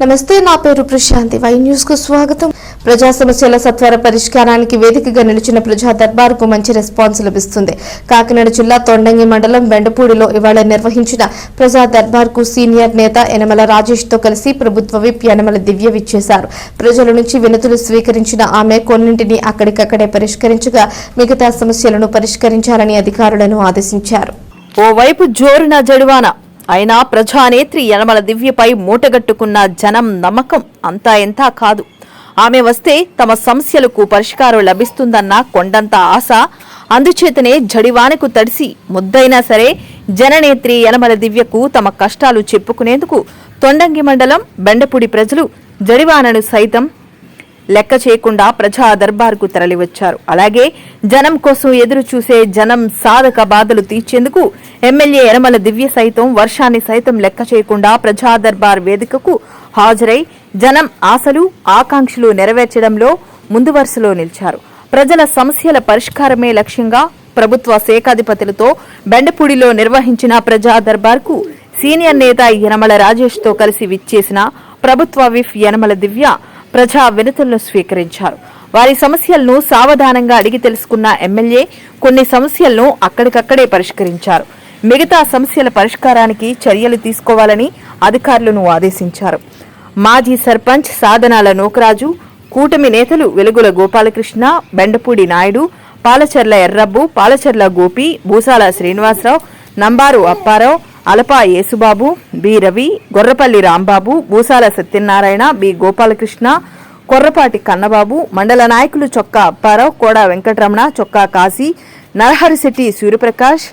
నమస్తే నా పేరు ప్రశాంతి. వై న్యూస్కు స్వాగతం. ప్రజా సమస్యల సత్వర పరిష్కారానికి వేదికగా నిలిచిన ప్రజా దర్బార్కు మంచి రెస్పాన్స్ లభిస్తుంది. కాకినాడ జిల్లా తొండంగి మండలం బెండపూడిలో ఇవాళ నిర్వహించిన ప్రజా దర్బార్కు సీనియర్ నేత యనమల రాజేష్తో కలిసి ప్రభుత్వ విప్ యనమల దివ్య విచ్చేశారు. ప్రజల నుంచి వినతులు స్వీకరించిన ఆమె కొన్నింటిని అక్కడికక్కడే పరిష్కరించగా మిగతా సమస్యలను పరిష్కరించాలని అధికారులను ఆదేశించారు. ఓవైపు జోరున జడివాన అయినా ప్రజానేత్రి యనమల దివ్యపై మూటగట్టుకున్న జనం నమ్మకం అంతా ఎంతా కాదు. ఆమె వస్తే తమ సమస్యలకు పరిష్కారం లభిస్తుందన్న కొండంత ఆశ అందుచేతనే జడివానకు తడిసి ముద్దైనా సరే జననేత్రి యనమల దివ్యకు తమ కష్టాలు చెప్పుకునేందుకు తొండంగి మండలం బెండపూడి ప్రజలు జడివానను సైతం లెక్క చేయకుండా ప్రజా దర్బార్కు తరలివచ్చారు. అలాగే జనం కోసం ఎదురు చూసే జనం సాధక బాధలు తీర్చేందుకు ఎమ్మెల్యే యనమల దివ్య సైతం వర్షాన్ని సైతం లెక్క చేయకుండా ప్రజా దర్బార్ వేదికకు హాజరై జనం ఆశలు ఆకాంక్షలు నెరవేర్చడంలో ముందు వరుసలో నిలిచారు. ప్రజల సమస్యల పరిష్కారమే లక్ష్యంగా ప్రభుత్వ శాఖాధిపతులతో బెండపూడిలో నిర్వహించిన ప్రజా దర్బార్కు సీనియర్ నేత యనమల రాజేష్తో కలిసి విచ్చేసిన ప్రభుత్వ విఫ్ యనమల దివ్య ప్రజా వినతులను స్వీకరించారు. వారి సమస్యలను సావధానంగా అడిగి తెలుసుకున్న ఎమ్మెల్యే కొన్ని సమస్యలను అక్కడికక్కడే పరిష్కరించారు. మిగతా సమస్యల పరిష్కారానికి చర్యలు తీసుకోవాలని అధికారులను ఆదేశించారు. మాజీ సర్పంచ్ సాధనాల నూకరాజు కూటమి నేతలు వెలుగుల గోపాలకృష్ణ బెండపూడి నాయుడు పాలచర్ల ఎర్రబ్బు పాలచర్ల గోపి భూసాల శ్రీనివాసరావు నంబారు అప్పారావు అలపా యేసుబాబు బి రవి గొర్రపల్లి రాంబాబు భూసాల సత్యనారాయణ బి గోపాలకృష్ణ కొర్రపాటి కన్నబాబు మండల నాయకులు చొక్కా అప్పారావు కోడా వెంకటరమణ చొక్కా కాశీ నరహరిశెట్టి సూర్యప్రకాష్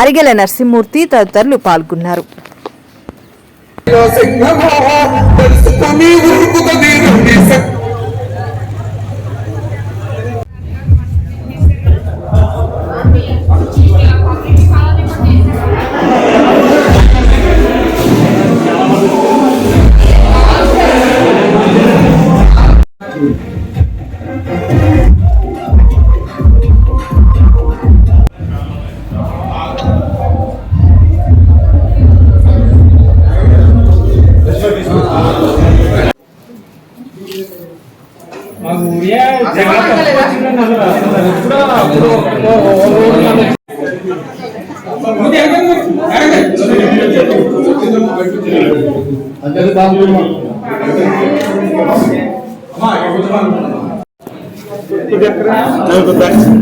అరిగెల నరసింహమూర్తి తదితరులు పాల్గొన్నారు. సింహమో తెలుసుకొని ఉరుకుతుంది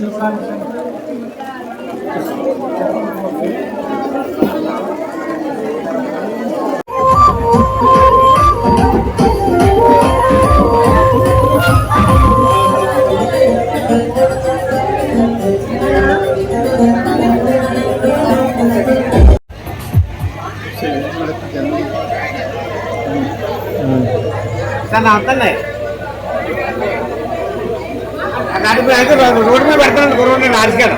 రండి సక్ సార్ నమస్తే అక్కడ అయితే రోడ్డు మీద పెడతాను రోడ్డు రాజకీయాలు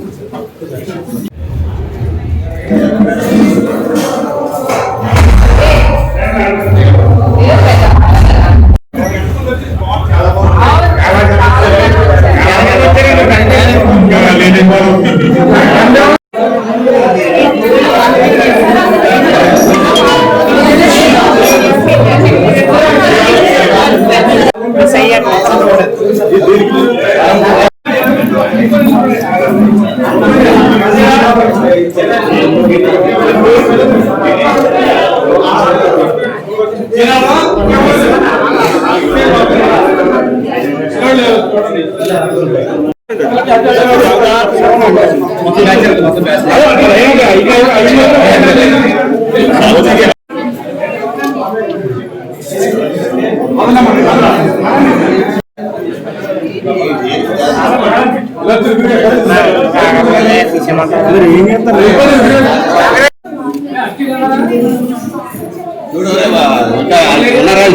Gracias. ఉన్నారా